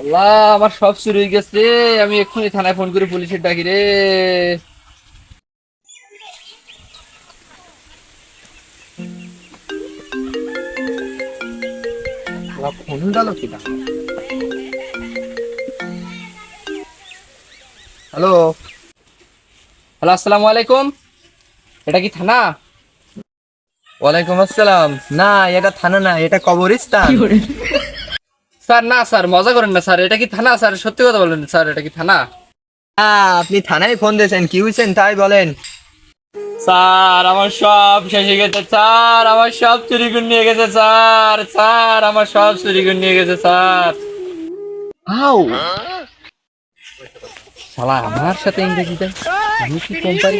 আল্লাহ আমার সব চুরি হয়ে গেছে। আমি এক্ষুনি থানায় ফোন করে পুলিশের ডাকি রে। ফোন কিনা? হ্যালো? হ্যালো আসসালামু আলাইকুম। এটা কি থানা? ওয়ালাইকুম আসসালাম। না এটা থানা না এটা কবরস্থান। স্যার না স্যার মজা করেন না স্যার। এটা কি থানা স্যার? সত্যি কথা বলেন স্যার এটা কি থানা? হ্যাঁ আপনি থানায় ফোন দিয়েছেন কি হয়েছেন তাই বলেন। স্যার আমার সব শেষ হয়ে গেছে স্যার। আমার সব চুরি করে নিয়ে গেছে স্যার স্যার। আমার সব চুরি করে নিয়ে গেছে স্যার। আও। শালা আমার সাথে ইংরেজিতে আমি কি কোম্পানি?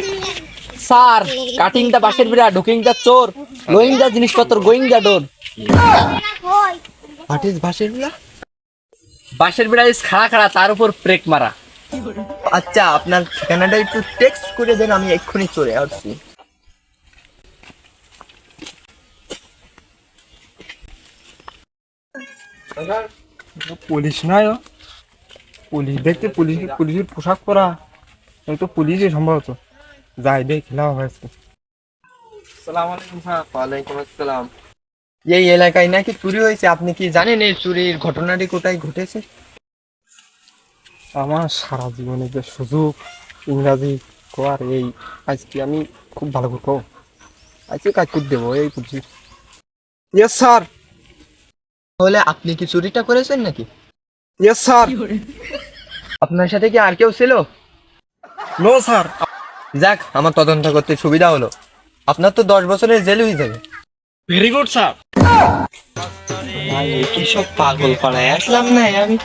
স্যার কাটিংটা বাঁশের বিড়া ঢুকিংটা চোর লোয়িংটা জিনিসপত্র গোয়িংটা ডোর। হোয়াট ইজ ভাষের বাঁশের বিড়া ইস খাড়া খাড়া তার উপর ব্রেক মারা। আচ্ছা আপনার ঠিকানাটা একটু টেক্সট করে দেন আমি এক্ষুনি চলে আসছি। পুলিশ নয় ও। পুলিশ দেখতে পুলিশ পুলিশের পোশাক পরা। তো পুলিশই সম্ভবত। যাই দেখ খেলা হয়েছে। আসসালামু আলাইকুম স্যার ওয়ালাইকুম আসসালাম। এই এলাকায় নাকি চুরি হয়েছে? আপনি কি জানেন এই চুরির ঘটনাটি কোথায় ঘটেছে? আমার সারা জীবনে যে সুযোগ ইংরাজি কর এই আজকে আমি খুব ভালো করব আজকে কাজ করে দেবো এই পুলিশ ইয়েস স্যার তাহলে আপনি কি চুরিটা করেছেন নাকি? ইয়েস স্যার আপনার সাথে কি আর কেউ ছিল? নো স্যার যাক আমার তদন্ত করতে সুবিধা হলো। আপনার তো দশ বছরের জেল হয়ে যাবে। ভেরি গুড স্যার কি পাগল করায়? আসলাম না আমি।